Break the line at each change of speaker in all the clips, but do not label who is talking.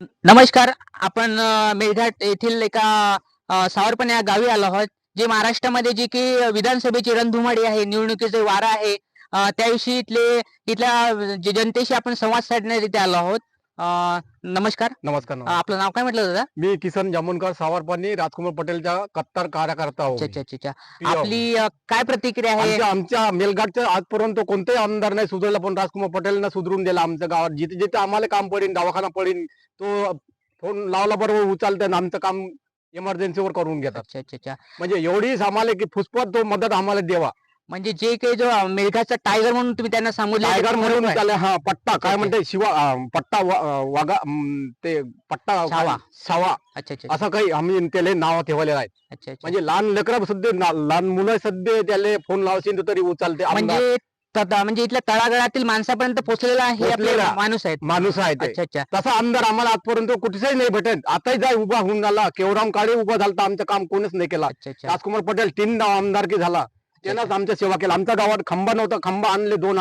नमस्कार आपण मेळघाट येथील एका सावरपण या गावी आलो आहोत जे महाराष्ट्रामध्ये जी की विधानसभेची रणधुमाडी आहे निवडणुकीचे वारा आहे त्याविषयी इथले इथल्या जनतेशी आपण संवाद साधण्यात इथे आलो आहोत. नमस्कार
नमस्कार.
आपलं नाव काय म्हटलं दादा
मी किसन जामुनकर सावरपानी राजकुमार पटेलचा कट्टर कार्यकर्ता आहो
अच्छा
मी.
अच्छा अच्छा अच्छा.
PO.
आपली अ, काय प्रतिक्रिया आहे
आमच्या आमच्या मेलघाटच्या आजपर्यंत कोणताही आमदार नाही सुधारला पण राजकुमार पटेलनं सुधरून दिला आमच्या गावात जिथे जिथे आम्हाला काम पडेल दवाखाना पडेल तो फोन लावला बरोबर उचलते आणि आमचं काम इमर्जन्सीवर करून घेतात
अच्छा अच्छा अच्छा
म्हणजे एवढीच आम्हाला की फुसपत तो मदत आम्हाला देवा
म्हणजे जे काही जो अ, मेळघाटचा टायगर म्हणून तुम्ही त्यांना सांगितलं
टायगर म्हणून त्याला हा पट्टा काय. म्हणते शिवा अं, पट्टा वा- अं, वागा अं, ते पट्टा काय-
शावा.
शावा
अच्छा अच्छा.
असं काही आम्ही त्याला नाव ठेवलेलं आहे.
अच्छा अच्छा.
म्हणजे लहान लेकरा सध्या ना- लहान मुलं सध्या त्याला फोन लावशील तरी उचलते आमदार.
म्हणजे तदा- म्हणजे इथल्या तळागाळातील माणसापर्यंत पोहोचलेला हे आपले
पोहोचलेला.
माणूस आहेत.
माणूस आहे ते.
अच्छा अच्छा.
तसा आमदार आम्हाला आजपर्यंत कुठेही नाही भेटेल आताही जाय उभा होऊन झाला. केवराम काळे उभा झाला तर आमचं काम कोणीच नाही केला.
अच्छा अच्छा.
राजकुमार पटेल तीन आमदारकी झाला. त्यानंच आमच्या सेवा केला आमच्या गावात खंबा नव्हता. खंबा आणले दोन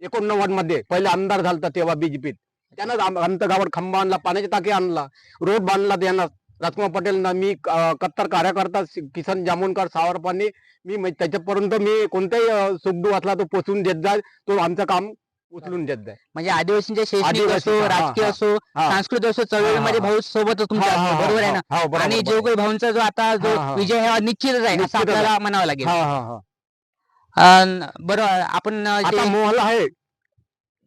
एकोणनव्वदमध्ये पहिले आमदार झालता तेव्हा बीजेपीत त्यानंच आम- आमच्या गावात खंबा आणला पाण्याची टाकी आणला रोड बांधला त्यानं. राजकुमार पटेल मी अं, कट्टर कार्यकर्ता किसन जामुनकर सावरपानी मी त्याच्यापर्यंत मी कोणताही अं, सुखदुःख असला तो पोचून देत जाय. तो आमचं काम उचलून देत जाय.
म्हणजे आदिवासींच्या शैक्षणिक असो राजकीय असो. सांस्कृतिक असो चळवळीमध्ये. भाऊ सोबत तुमच्या असतो,
हा,
बरोबर आहे ना? आणि
बरोबर.
जो काही भाऊंचा जो आता जो. विजय हा निश्चितच आहे असं आपल्याला म्हणावं लागेल. बरोबर आपण
आता
जे
मोहल्ला आहे.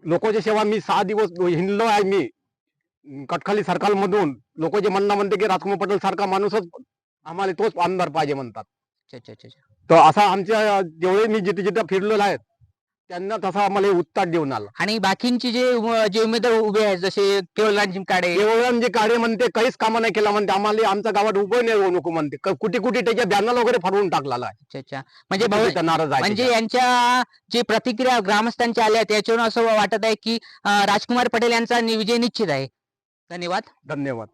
लोकांची सेवा मी सहा दिवस हिंडलो आहे मी. कटखाली सर्कल मधून. लोकांचे म्हणणं म्हणते की राजकुमार पटेल सारखा माणूसच आम्हाला तोच आमदार पाहिजे म्हणतात. तर असा आमच्या जेवढे मी जिथे जिथे फिरलेलो आहे त्यांना तसा आम्हाला उत्तर देऊन आला.
आणि बाकींचे जे जे उमेदवार उभे आहेत जसे केवलराज काडे
केवळ जे काळे म्हणते काहीच कामं नाही केला म्हणते आम्हाला आमच्या गावात उभं नाही राहू नको म्हणते. क- कुठे कुठे त्याच्या बॅनर वगैरे फरवून टाकलेला आहे.
अच्छा अच्छा. म्हणजे भाऊ
नाराज आहे
म्हणजे. यांच्या जे प्रतिक्रिया ग्रामस्थांच्या आल्या त्याच्यावरून असं वाटत आहे की अं, राजकुमार पटेल यांचा नि- विजय निश्चित आहे. धन्यवाद.
धन्यवाद.